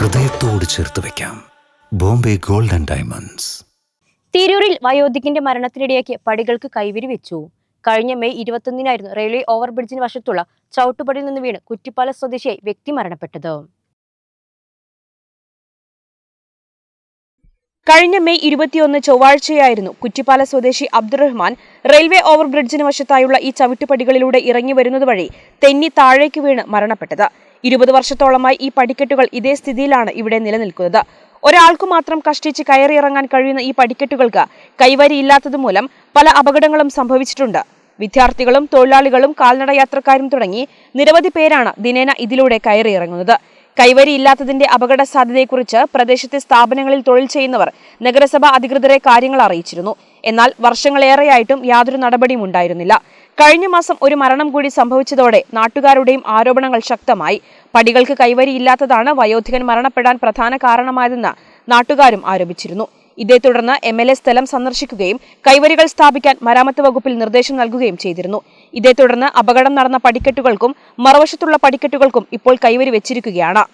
ഹൃദയത്തോട് ചേർത്ത് വെക്കാം. Bombay gold and diamonds. തിരൂരിൽ വയോധികന്റെ മരണത്തിനിടയാക്കി പടികൾക്ക് കൈവിരി വെച്ചു കഴിഞ്ഞ മെയ് ഇരുപത്തൊന്നിനായിരുന്നു റെയിൽവേ ഓവർബ്രിഡ്ജിന് വശത്തുള്ള ചവിട്ടുപടിയിൽ നിന്ന് വീണ് കുറ്റിപ്പാല സ്വദേശിയായി വ്യക്തി മരണപ്പെട്ടത്. കഴിഞ്ഞ മെയ് ഇരുപത്തിയൊന്ന് ചൊവ്വാഴ്ചയായിരുന്നു കുറ്റിപ്പാല സ്വദേശി അബ്ദുറഹ്മാൻ റെയിൽവേ ഓവർബ്രിഡ്ജിന് വശത്തായുള്ള ഈ ചവിട്ടുപടികളിലൂടെ ഇറങ്ങി വരുന്നത് വഴി തെന്നി താഴേക്ക് വീണ് മരണപ്പെട്ടത്. ഇരുപത് വർഷത്തോളമായി ഈ പടിക്കെട്ടുകൾ ഇതേ സ്ഥിതിയിലാണ് ഇവിടെ നിലനിൽക്കുന്നത്. ഒരാൾക്ക് മാത്രം കഷ്ടിച്ച് കയറിയിറങ്ങാൻ കഴിയുന്ന ഈ പടിക്കെട്ടുകൾക്ക് കൈവരിയില്ലാത്തതുമൂലം പല അപകടങ്ങളും സംഭവിച്ചിട്ടുണ്ട്. വിദ്യാർത്ഥികളും തൊഴിലാളികളും കാൽനട യാത്രക്കാരും തുടങ്ങി നിരവധി പേരാണ് ദിനേന ഇതിലൂടെ കയറിയിറങ്ങുന്നത് കൈവരിയില്ലാത്തതിന്റെ അപകട സാധ്യതയെക്കുറിച്ച് പ്രദേശത്തെ സ്ഥാപനങ്ങളിൽ തൊഴിൽ ചെയ്യുന്നവർ നഗരസഭ അധികൃതരെ കാര്യങ്ങൾ അറിയിച്ചിരുന്നു. എന്നാൽ വർഷങ്ങളേറെയായിട്ടും യാതൊരു നടപടിയും ഉണ്ടായിരുന്നില്ല. കഴിഞ്ഞ മാസം ഒരു മരണം കൂടി സംഭവിച്ചതോടെ നാട്ടുകാരുടെയും ആരോപണങ്ങൾ ശക്തമായി. പടികൾക്ക് കൈവരിയില്ലാത്തതാണ് വയോധികൻ മരണപ്പെടാൻ പ്രധാന കാരണമായതെന്ന് നാട്ടുകാരും ആരോപിച്ചിരുന്നു. ഇതേ തുടർന്ന് എം എൽ എ സ്ഥലം സന്ദർശിക്കുകയും കൈവരികൾ സ്ഥാപിക്കാൻ മരാമത്ത് വകുപ്പിൽ നിർദ്ദേശം നൽകുകയും ചെയ്തിരുന്നു. ഇതേ തുടർന്ന് അപകടം നടന്ന പടിക്കെട്ടുകൾക്കും മറുവശത്തുള്ള പടിക്കെട്ടുകൾക്കും ഇപ്പോൾ കൈവരി വെച്ചിരിക്കുകയാണ്.